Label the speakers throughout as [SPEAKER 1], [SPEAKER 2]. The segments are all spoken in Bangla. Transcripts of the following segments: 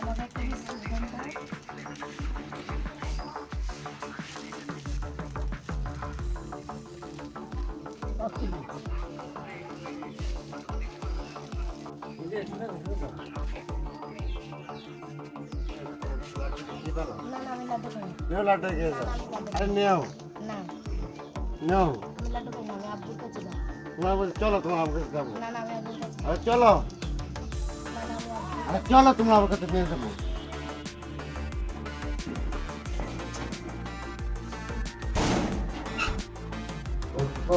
[SPEAKER 1] আমাকে একটা বিস্কুট দেন তো। না না আমি লাড্ডু খাই না।
[SPEAKER 2] নেও লাটে গিয়ে যাও
[SPEAKER 1] না, আমি লাড্ডু
[SPEAKER 2] আরে
[SPEAKER 1] খাই
[SPEAKER 2] নেও
[SPEAKER 1] না
[SPEAKER 2] নেও
[SPEAKER 1] আমি লাড্ডু খাই না আমি আব্বুর কাছে যাব
[SPEAKER 2] তোমার বলছি চলো তোমার আমার কাছে যাব
[SPEAKER 1] না না আমি আব্বুর কাছে
[SPEAKER 2] আরে চলো
[SPEAKER 1] না না আমি আব্বুর
[SPEAKER 2] আরে চলো তোমার আমার কাছে নিয়ে যাব উপু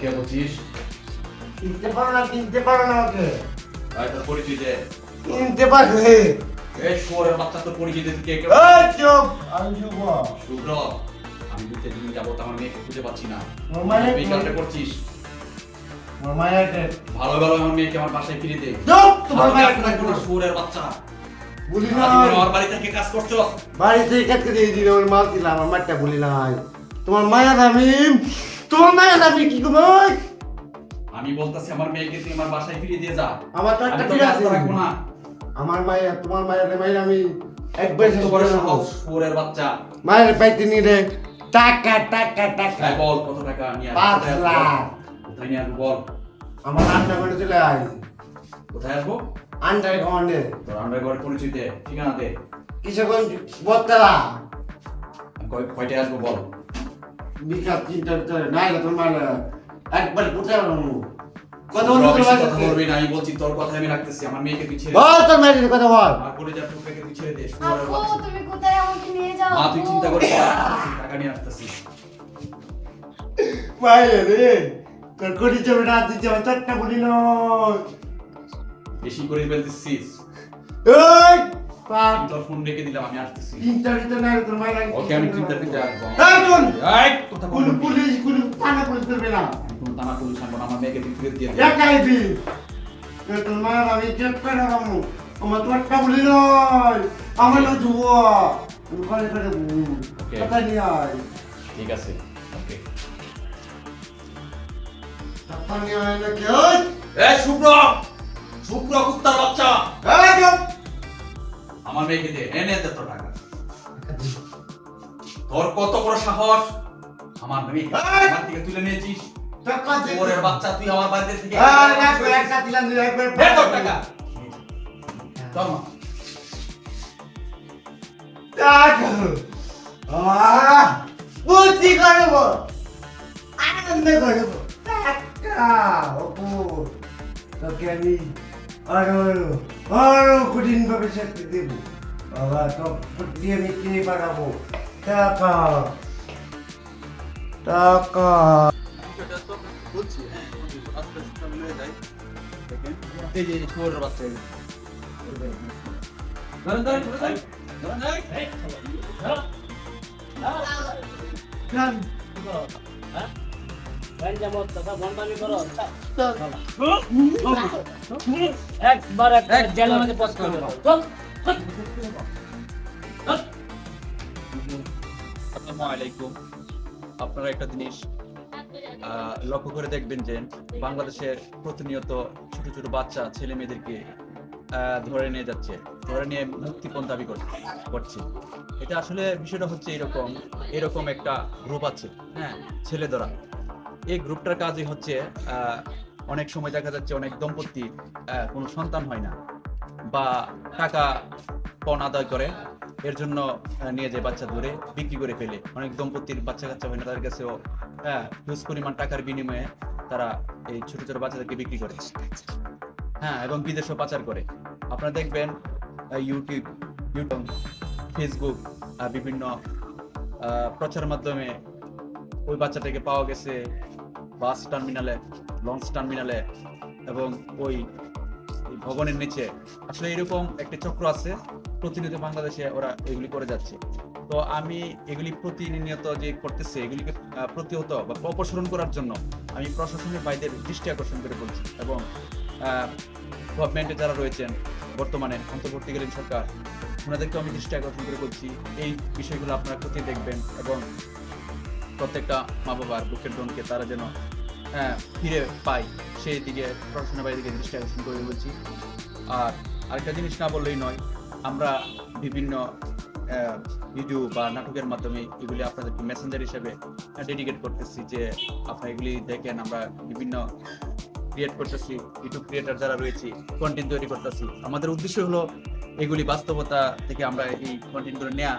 [SPEAKER 3] কে বলছিস
[SPEAKER 2] কিনতে পারো না কিনতে পারো না
[SPEAKER 3] তোর পরিচয় দে।
[SPEAKER 2] কিনতে পারবে।
[SPEAKER 3] এই শুয়োরের বাচ্চা তোর পরিচয় কে কে?
[SPEAKER 2] এই চুপ আমি শুভ
[SPEAKER 3] শুভ্র আমি দুই তিন দিন যাব আমার মেয়েকে খুঁজে পাচ্ছি না। বিকালটা করছিস।
[SPEAKER 2] আমার
[SPEAKER 3] ভালো ভালো আমার মেয়েকে আমার বাসায় ফিরে দে।
[SPEAKER 2] চুপ তোমার
[SPEAKER 3] আমার
[SPEAKER 2] মায়ের
[SPEAKER 3] কাজ কোনো শুয়োরের বাচ্চা।
[SPEAKER 2] বলি না
[SPEAKER 3] সারাদিন আমার বাড়ি থেকে কাজ করছস
[SPEAKER 2] বাড়ি থেকে কাটকে দিয়ে দিলে ওর মাল দিলাম আমার মাঠটা বলি নাই। তোমার মায়ের আমি তোমার মায়ের আমি কি ঘুমাই
[SPEAKER 3] আমি বলতাছি আমার মেয়েকে তুই আমার বাসায় ফিরে দিয়ে যা।
[SPEAKER 2] আমার তো
[SPEAKER 3] আমি
[SPEAKER 2] একটা ঠিক আছে
[SPEAKER 3] রাখব না।
[SPEAKER 2] আমার মায়ের তোমার মায়ের মায়ের আমি একবার
[SPEAKER 3] এত বড় সাহস বাচ্চা।
[SPEAKER 2] মায়ের রে টাকা টাকা টাকা।
[SPEAKER 3] হ্যাঁ বল কত টাকা নিয়ে
[SPEAKER 2] পাঁচ লাখ।
[SPEAKER 3] কোথায় নিয়ে আসব বল?
[SPEAKER 2] আমার আন্ডা করে চলে আয়।
[SPEAKER 3] কোথায় আসব?
[SPEAKER 2] আন্ডার কমান্ডে
[SPEAKER 3] তোর আন্ডার দে ঠিকানা দে।
[SPEAKER 2] কিশোরগঞ্জ বত্তলা
[SPEAKER 3] কয়টায় আসব বল?
[SPEAKER 2] বিকাল তিনটার ভিতরে তোর মায়ের একবার কোথায়
[SPEAKER 3] বেশি কথা বলবি না আমি বলছি তোর কথা আমি রাখতেছি আমার মেয়েকে তুই ছেড়ে
[SPEAKER 2] বল তোর মায়ের কথা বল
[SPEAKER 3] আমার পরিচয় টুকাকে তুই ছেড়ে দে শুয়োরের
[SPEAKER 1] তুমি কোথায় আমাকে নিয়ে যাও
[SPEAKER 3] মা তুই চিন্তা করিস আসতেছি, টাকা নিয়ে আসতেছি
[SPEAKER 2] মায়ের রে তোর করি যাবে না দিতে আমার চারটা বলি নয়
[SPEAKER 3] বেশি করে ফেলতেছিস
[SPEAKER 2] এই
[SPEAKER 3] তোর ফোন রেখে দিলাম আমি আসতেছি।
[SPEAKER 2] তিনটার ভিতরে তোর মায়ের আগে
[SPEAKER 3] ওকে আমি চিন্তা আসব
[SPEAKER 2] এই চল
[SPEAKER 3] এই কথা বল।
[SPEAKER 2] পুলিশ কোনো থানা পুলিশ করবে না।
[SPEAKER 3] কোন থানা পুলিশ আনব আমার মেয়েকে তুই দিয়ে দে।
[SPEAKER 2] একাই দি। তোর মায়ের আমি চেক করে রাখব আমার চারটা বলি নয় আমার না যুব আমি করে করে নিয়ে আয়?
[SPEAKER 3] ঠিক আছে ওকে
[SPEAKER 2] টাকা নিয়ে আয়
[SPEAKER 3] এই? শুভ্র শুভ্র কুত্তার বাচ্চা।
[SPEAKER 2] এই
[SPEAKER 3] আমার মেয়েকে দে এনে দে তোর টাকা। তোর কত বড় সাহস? আমার মেয়েকে আমার থেকে তুলে নিয়েছিস। ওরের বাচ্চা তুই আমার বাড়িতে থেকে তোর টাকা। চল মা।
[SPEAKER 2] বুদ্ধি করব আনন্দ করব টাকা অপু তোকে আমি আরও আরও কঠিন ভাবে শাস্তি দেব। বাবা তো বুদ্ধি আমি কিনে পাঠাবো টাকা। টাকা।
[SPEAKER 3] ধরেন,
[SPEAKER 4] একবার একটা জেলের মধ্যে পোস্ট করে
[SPEAKER 5] আসসালামু আলাইকুম। আপনারা একটা জিনিস লক্ষ্য করে দেখবেন যে বাংলাদেশের প্রতিনিয়ত ছোট ছোট বাচ্চা ছেলে মেয়েদেরকে আহ, ধরে নিয়ে যাচ্ছে ধরে নিয়ে মুক্তিপণ দাবি কর- করছে। এটা আসলে বিষয়টা হচ্ছে এরকম এরকম একটা গ্রুপ আছে হ্যাঁ ছেলে ধরা এই গ্রুপটার কাজই হচ্ছে
[SPEAKER 3] অনেক সময় দেখা যাচ্ছে অনেক দম্পতি কোনো সন্তান হয় না বা টাকা পণ আদায় করে, এর জন্য নিয়ে যায় বাচ্চা ধরে, বিক্রি করে ফেলে। অনেক দম্পতির বাচ্চা কাচ্চা হয় না, তাদের কাছেও হ্যাঁ হিউজ পরিমাণ টাকার বিনিময়ে তারা এই ছোট ছোট বাচ্চাদেরকে বিক্রি করে। হ্যাঁ এবং বিদেশেও পাচার করে। আপনারা দেখবেন ইউটিউব ইউটিউব ফেসবুক বিভিন্ন প্রচার মাধ্যমে ওই বাচ্চাটাকে পাওয়া গেছে বাস টার্মিনালে, লঞ্চ টার্মিনালে এবং ওই ভবনের নিচে। আসলে এরকম একটা চক্র আছে, প্রতিনিয়ত বাংলাদেশে ওরা এগুলি করে যাচ্ছে। তো আমি এগুলি প্রতিনিয়ত যে করতেছে, এগুলিকে প্রতিহত বা অপসারণ করার জন্য আমি প্রশাসনের বাইদের দৃষ্টি আকর্ষণ করে বলছি এবং গভর্নমেন্টে যারা রয়েছেন, বর্তমানে অন্তর্বর্তীকালীন সরকার ওনাদেরকে আমি দৃষ্টি আকর্ষণ করে বলছি, এই বিষয়গুলো আপনারা খতিয়ে দেখবেন এবং প্রত্যেকটা মা বাবার বুকের ডনকে তারা যেন আহ, ফিরে পায় সেই দিকে প্রশাসনের বাইরে দিকে দৃষ্টি আকর্ষণ করে বলছি। আর আরেকটা জিনিস না বললেই নয় আমরা বিভিন্ন ভিডিও বা নাটকের মাধ্যমে এগুলি আপনাদেরকে মেসেঞ্জার হিসেবে ডেডিকেট করতেছি যে আপনারা এগুলি দেখেন আমরা বিভিন্ন ক্রিয়েট করতেছি ইউটিউব ক্রিয়েটার যারা রয়েছে কন্টেন্ট তৈরি করতেছি। আমাদের উদ্দেশ্য হলো এগুলি বাস্তবতা থেকে আমরা এই কন্টেন্টগুলো নেয়া।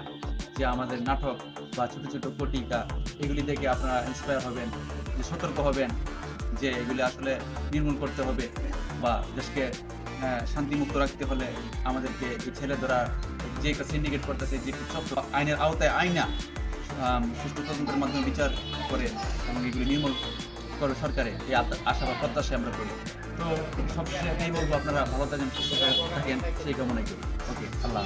[SPEAKER 3] যে আমাদের নাটক বা ছোট ছোট পটিকা এগুলি দেখে আপনারা ইন্সপায়ার হবেন, যে সতর্ক হবেন, যে এগুলি আসলে নির্মূল করতে হবে বা দেশকে শান্তিমুক্ত রাখতে হলে আমাদেরকে এই ছেলে ধরা, যে সিন্ডিকেট করতেছে, যে সব আইনের আওতায় আইনা সুষ্ঠু তদন্তের মাধ্যমে বিচার করে এবং এগুলি নির্মূল করে সরকারে, এই আশা- বা প্রত্যাশা আমরা করি তো সবশেষে এটাই বলব, আপনারা ভালো থাকেন, সুস্থ থাকেন, সেই কামনাই করি ওকে, আল্লাহ।